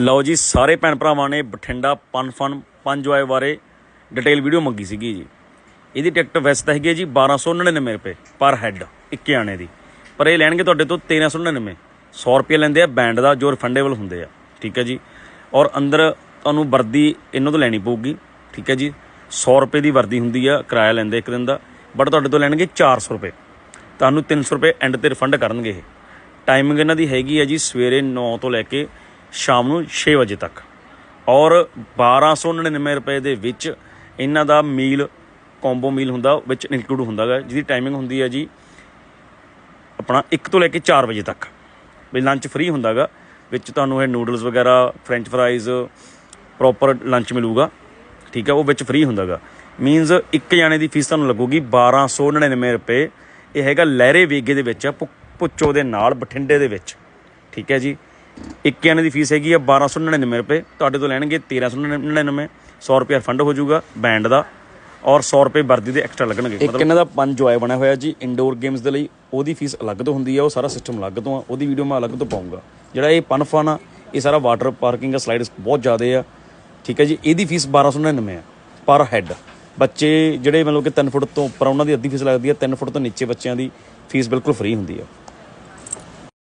ਲਓ ਜੀ, ਸਾਰੇ ਭੈਣ ਭਰਾਵਾਂ ਨੇ ਬਠਿੰਡਾ ਪਨ ਫਨ ਪੰਜ ਜੋਏ ਬਾਰੇ ਡਿਟੇਲ ਵੀਡੀਓ ਮੰਗੀ ਸੀਗੀ ਜੀ। ਇਹਦੀ ਟਿਕਟ ਵੈਸੇ ਤਾਂ ਹੈਗੀ ਹੈ ਜੀ 1299 ਰੁਪਏ ਪਰ ਹੈੱਡ ਇੱਕ ਆਣੇ ਦੀ। ਪਰ ਇਹ ਲੈਣਗੇ ਤੁਹਾਡੇ ਤੋਂ 1399 100 ਰੁਪਏ ਲੈਂਦੇ ਆ ਬੈਂਡ ਦਾ ਜੋ ਰਿਫੰਡੇਬਲ ਹੁੰਦੇ ਆ। ਠੀਕ ਹੈ ਜੀ। ਔਰ ਅੰਦਰ ਤੁਹਾਨੂੰ ਵਰਦੀ ਇਹਨਾਂ ਤੋਂ ਲੈਣੀ ਪਊਗੀ। ਠੀਕ ਹੈ ਜੀ। 100 ਰੁਪਏ ਦੀ ਵਰਦੀ ਹੁੰਦੀ ਆ, ਕਿਰਾਇਆ ਲੈਂਦੇ ਇੱਕ ਦਿਨ ਦਾ। ਬਟ ਤੁਹਾਡੇ ਤੋਂ ਲੈਣਗੇ 400 ਰੁਪਏ। ਤੁਹਾਨੂੰ 300 ਰੁਪਏ ਐਂਡ ਤੇ ਰਿਫੰਡ ਕਰਨਗੇ ਇਹ। ਟਾਈਮਿੰਗ ਇਹਨਾਂ ਦੀ ਹੈਗੀ ਹੈ ਜੀ ਸਵੇਰੇ 9 ਤੋਂ ਲੈ ਕੇ ਸ਼ਾਮ ਨੂੰ 6 ਵਜੇ ਤੱਕ। ਔਰ 1299 ਰੁਪਏ ਦੇ ਵਿੱਚ ਇਹਨਾਂ ਦਾ ਮੀਲ ਕੰਬੋ ਮੀਲ ਹੁੰਦਾ ਵਿੱਚ ਇਨਕਲੂਡ ਹੁੰਦਾ ਹੁੰਦਾਗਾ ਜਿਹਦੀ ਟਾਈਮਿੰਗ ਹੁੰਦੀ ਹੈ ਜੀ ਆਪਣਾ 1 ਤੋਂ ਲੈ ਕੇ 4 ਵਜੇ ਤੱਕ। ਵੀ ਲੰਚ ਫ੍ਰੀ ਹੁੰਦਾਗਾ ਵਿੱਚ ਤੁਹਾਨੂੰ ਇਹ ਨੂਡਲਸ ਵਗੈਰਾ ਫ੍ਰੈਂਚ ਫਰਾਈਜ਼ ਪ੍ਰੋਪਰ ਲੰਚ ਮਿਲੂਗਾ। ਠੀਕ ਹੈ ਉਹ ਵਿੱਚ ਫ੍ਰੀ ਹੁੰਦਾਗਾ ਮੀਨਸ ਇੱਕ ਜਾਣੇ ਦੀ ਫੀਸ ਤੁਹਾਨੂੰ ਲੱਗੂਗੀ 1299 ਰੁਪਏ। ਇਹ ਹੈਗਾ ਲਹਿਰੇ ਵੇਗੇ ਦੇ ਵਿੱਚ ਆ, ਭੁ- ਭੁੱਚੋ ਦੇ ਨਾਲ ਬਠਿੰਡੇ ਦੇ ਵਿੱਚ। ਠੀਕ ਹੈ ਜੀ। ਇੱਕ ਜਾਣੇ ਦੀ ਫੀਸ ਹੈਗੀ ਆ 1299 ਰੁਪਏ। ਤੁਹਾਡੇ ਤੋਂ ਲੈਣਗੇ 1399 100 ਰੁਪਏ ਫੰਡ ਹੋ ਜਾਊਗਾ ਬੈਂਡ ਦਾ ਔਰ 100 ਰੁਪਏ ਵਰਦੀ ਦੇ ਐਕਸਟਰਾ ਲੱਗਣਗੇ। ਇੱਕ ਇਹਨਾਂ ਦਾ ਪੰਜ ਜੋਏ ਬਣਿਆ ਹੋਇਆ ਜੀ ਇਨਡੋਰ ਗੇਮਸ ਦੇ ਲਈ ਉਹਦੀ ਫੀਸ ਅਲੱਗ ਤੋਂ ਹੁੰਦੀ ਆ, ਉਹ ਸਾਰਾ ਸਿਸਟਮ ਅਲੱਗ ਤੋਂ ਆ, ਉਹਦੀ ਵੀਡੀਓ ਮੈਂ ਅਲੱਗ ਤੋਂ ਪਾਉਂਗਾ। ਜਿਹੜਾ ਇਹ ਪਨ ਆ, ਇਹ ਸਾਰਾ ਵਾਟਰ ਪਾਰਕਿੰਗ ਆ ਸਲਾਈਡਸ ਬਹੁਤ ਜ਼ਿਆਦੇ ਆ। ਠੀਕ ਹੈ ਜੀ, ਇਹਦੀ ਫੀਸ 1299 ਆ ਪਰ ਹੈੱਡ ਬੱਚੇ ਜਿਹੜੇ ਮਤਲਬ ਕਿ 3 ਫੁੱਟ ਤੋਂ ਉੱਪਰ ਉਹਨਾਂ ਦੀ ਅੱਧੀ ਫੀਸ ਲੱਗਦੀ ਹੈ 3 ਫੁੱਟ ਤੋਂ ਨੀਚੇ ਬੱਚਿਆਂ ਦੀ ਫੀਸ ਬਿਲਕੁਲ ਫ੍ਰੀ ਹੁੰਦੀ ਆ।